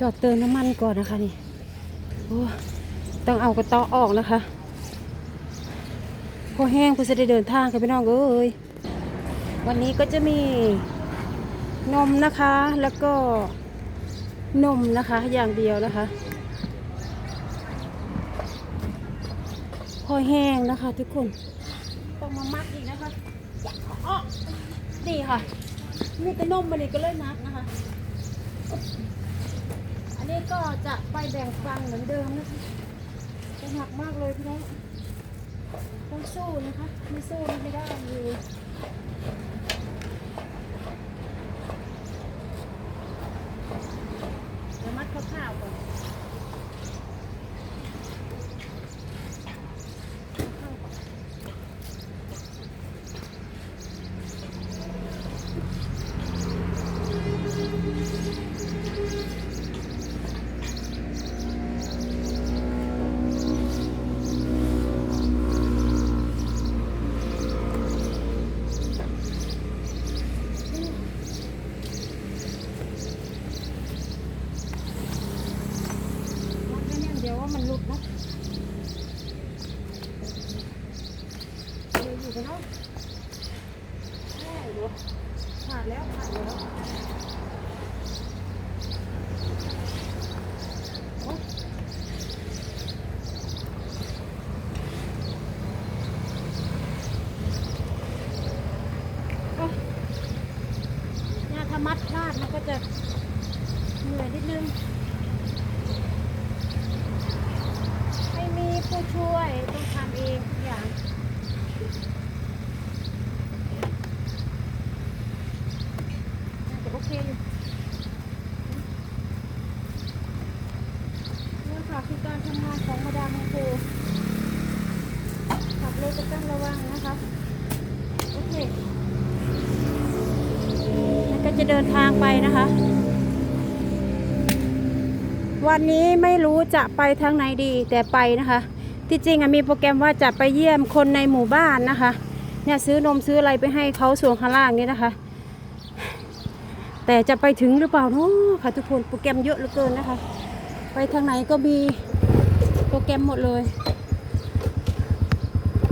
จอดเติมน้ำมันก่อนนะคะนี่โอ้ต้องเอากระตาะออกนะคะพอแห้งเพื่อจะได้เดินทางกันไปน้องเอ้ยวันนี้ก็จะมีนมนะคะแล้วก็นมนะคะอย่างเดียวนะคะ พอแห้งนะคะทุกคนต้องมามัดอีกนะคะอ๋อนี่ค่ะ มีแต่นมมันนี่ก็เลยมัดนะคะ นี่ก็จะไปแบ่งฟังเหมือนเดิมนะคะจะหนักมากเลยพี่น้องต้องสู้นะคะ ไม่สู้ไม่ได้เลย เดี๋ยวอยู่กันเนาะแม่ดี๋ยวขาดแล้วขาดแล้วโอ๊ยเนี่ยถ้ามัดพลาดมันก็จะเหนื่อยนิดนึงไม่มีผู้ช่วยต้องทำเองอย่างน่าจะโอเคอยู่นี่ค่ะคือการทำงานของมาดามโคขับรถก็ต้องระวังนะคะ โอเคแล้วก็ จะเดินทางไปนะคะ วันนี้ไม่รู้จะไปทางไหนดีแต่ไปนะคะ ที่จริงอะมีโปรแกรมว่าจะไปเยี่ยมคนในหมู่บ้านนะคะ เนี่ยซื้อนมซื้ออะไรไปให้เขาส่วนข้างล่างนี้นะคะ แต่จะไปถึงหรือเปล่าเนาะค่ะทุกคนโปรแกรมเยอะเหลือเกินนะคะ ไปทางไหนก็มีโปรแกรมหมดเลย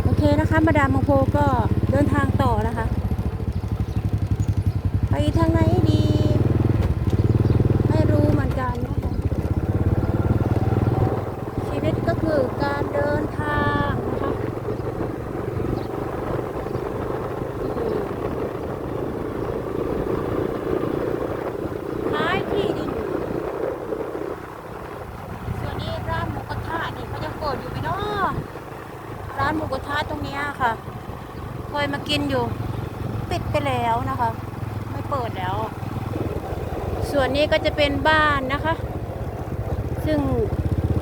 โอเคนะคะ มาดามมงโพก็เดินทางต่อนะคะ ไปทางไหนดี ไม่รู้เหมือนกันนะคะชีวิตก็คือการเดินทางนะคะขายที่ดินส่วนนี้ร้านหมูกระทะนี่เขาจะเปิดอยู่ไหมเนาะร้านหมูกระทะตรงเนี้ยค่ะ เคยมากินอยู่ ปิดไปแล้วนะคะ เปิดแล้ว ส่วนนี้ก็จะเป็นบ้านนะคะ ซึ่ง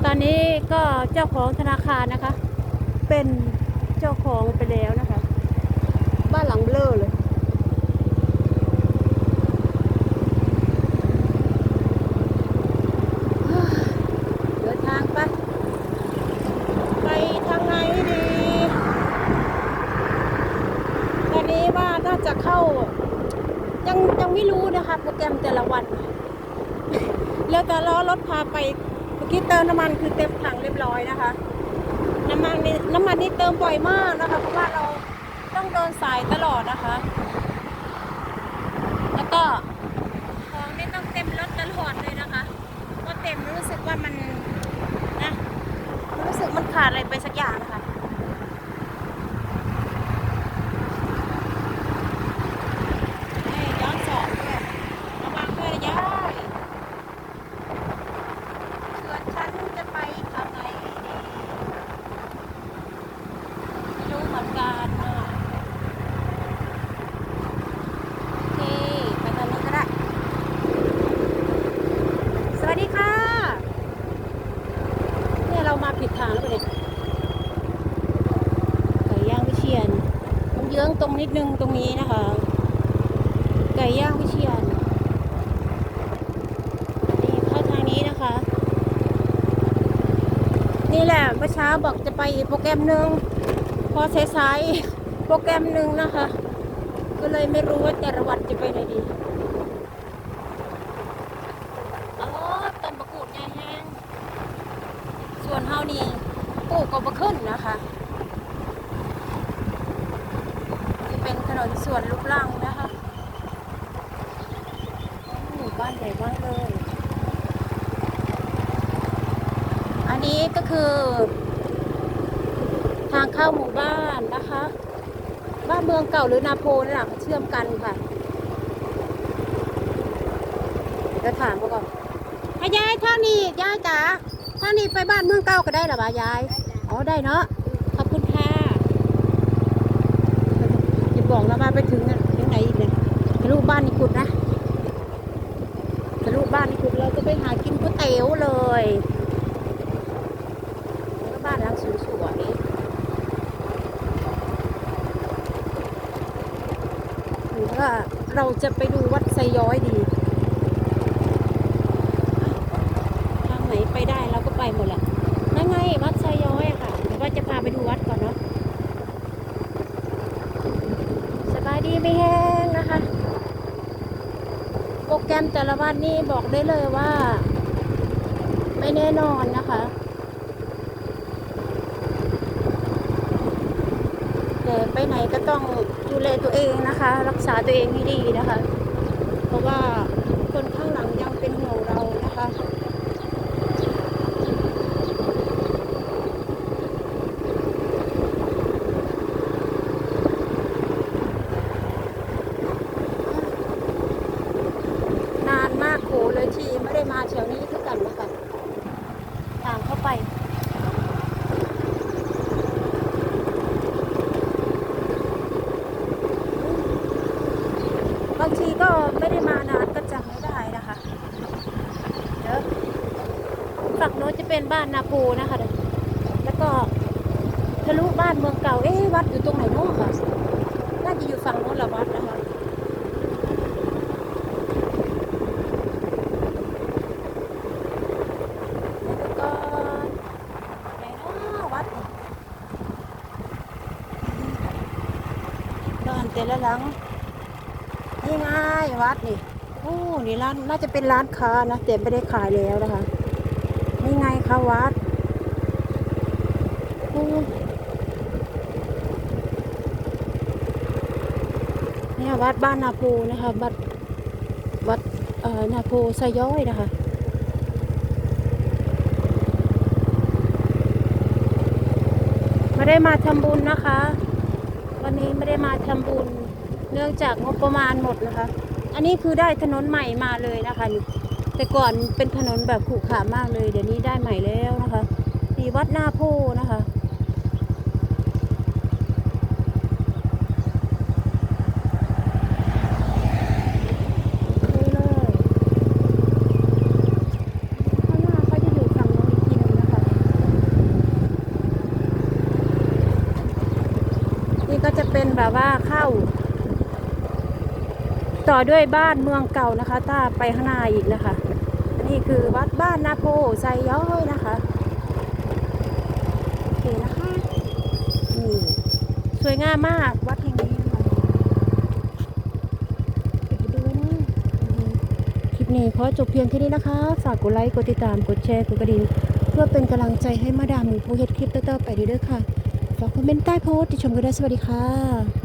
ตอนนี้ก็เจ้าของธนาคารนะคะ เป็นเจ้าของไปแล้วนะคะ บ้านหลังเบลอเลย เดินทางไป ไปทางไหนดี ตอนนี้ว่าน่าจะเข้า ยังยัง ไม่รู้นะคะโปรแกรมแต่ละวัน แล้วแต่ล้อรถพาไปเมื่อกี้เติมน้ำมันคือเต็มถังเรียบร้อยนะคะ น้ำมันนี่น้ำมันนี่เติมบ่อยมากนะคะ เพราะว่าเราต้องเดินสายตลอดนะคะ แล้วก็ของนี่ต้องเต็มรถตลอดเลยนะคะพอเต็มรู้สึกว่ามันนะรู้สึกมันขาดอะไรไปสักอย่างนะคะเอ้ยย้อนสอนด้วยระวังด้วยนะยาย ส่วนฉันจะไปทางไหนดีไม่รู้เหมือนกันอะโอเค ไปทางนี้ก็ได้ สวัสดีค่ะ เนี่ยเรามาผิดทางแล้วเลยไก่ย่างวิเชียนต้องเยื้องตรง นิดนึงตรงนี้นะคะ ไก่ย่างวิเชียนนี่เข้าทางนี้นะคะ นี่แหละเมื่อเช้าบอกจะไปอีกโปรแกรมหนึ่งพอสายๆโปรแกรมหนึ่งนะคะ ก็เลยไม่รู้ว่าแต่ละวันจะไปไหนดีอ๋อตำบเฮานี่ปลูกก็บ่ขึ้นนะคะ นส่วนลูกลังนะคะหมู่บ้านใหญ่มากเลย อันนี้ก็คือ ทางเข้าหมู่บ้านนะคะ บ้านเมืองเก่าหรือนาโพนี่แหละเชื่อมกันค่ะเดี๋ยวถามเขาก่อนยายเท่านี้ยายจ๋าเท่านี้ไปบ้านเมืองเก่าก็ได้หรอวะยาย อ๋อได้เนาะ ขอบคุณค่ะ บอกแล้วว่าไปถึงนั่นถึงไหนอีกเนี่ยทะลุบ้านนี่ขุดนะทะลุบ้านนี่ขุดเราจะไปหากินก๋วยเตี๋ยวเลยแล้วบ้านหลังสวยๆหรือว่าเราจะไปดูวัดไซย้อยดีทางไหนไปได้เราก็ไปหมดแหละนั่นไงวัดไซย้อยอะค่ะเดี๋ยวว่าจะพาไปดูวัดก่อนเนาะสบายดี ไม่แห้งนะคะ โปรแกรมแต่ละวันนี่บอกได้เลยว่า ไม่แน่นอนนะคะ แต่ไปไหนก็ต้องดูแลตัวเองนะคะ รักษาตัวเองให้ดีนะคะ เพราะว่าคนข้างหลังยังเป็นห่วงเรานะคะ นานมากโหเลยทีไม่ได้มาแถวนี้ทุกกันนะคะทางเข้าไป บางทีก็ไม่ได้มานานก็จำไม่ได้นะคะเดี๋ยวฝั่งโน้นจะ เป็นบ้านนาปูนะคะแล้วก็ทะลุบ้านเมืองเก่า เอ๊ะวัดอยู่ตรงไหนโน้นค่ะน่าจะอยู่ฝั่งโน้นละวัดนะคะแล้วก็ไหนเนาะวัดนี่บ้านแต่ละหลังนี่ไงวัดนี่โอ้นี่ร้านน่าจะเป็นร้านค้านะแต่ไม่ได้ขายแล้วนะคะ นี่ไงคะวัดเนี่ยวัดบ้านนาโพนะคะวัดวัดเอ่อนาโพไซย้อยนะคะไม่ได้มาทำบุญนะคะ วันนี้ไม่ได้มาทำบุญ เนื่องจากงบประมาณหมดนะคะ อันนี้คือได้ถนนใหม่มาเลยนะคะนี่ แต่ก่อนเป็นถนนแบบขรุขระมากเลย เดี๋ยวนี้ได้ใหม่แล้วนะคะที่วัดหน้าโพนะคะนี่เลยข้างหน้าเขาจะอยู่ฝั่งโน้นอีกทีนึงนะคะนี่ก็จะเป็นแบบว่าเข้า ต่อด้วยบ้านเมืองเก่านะคะถ้าไปข้างหน้าอีกนะคะ นี่คือวัดบ้านนาโพไซย้อยนะคะโอเคนะคะนี่สวยงามมากวัดแห่งนี้คะเดี๋ยวไปดูนะอืมคลิปนี้ขอจบเพียงแค่นี้นะคะ ฝากกดไลค์กดติดตามกดแชร์กดกระดิ่งเพื่อเป็นกำลังใจให้มาดามหมูผู้เฮ็ดคลิปต่อๆไปเด้อค่ะฝากคอมเมนต์ใต้โพสต์ที่ชมกันได้สวัสดีค่ะ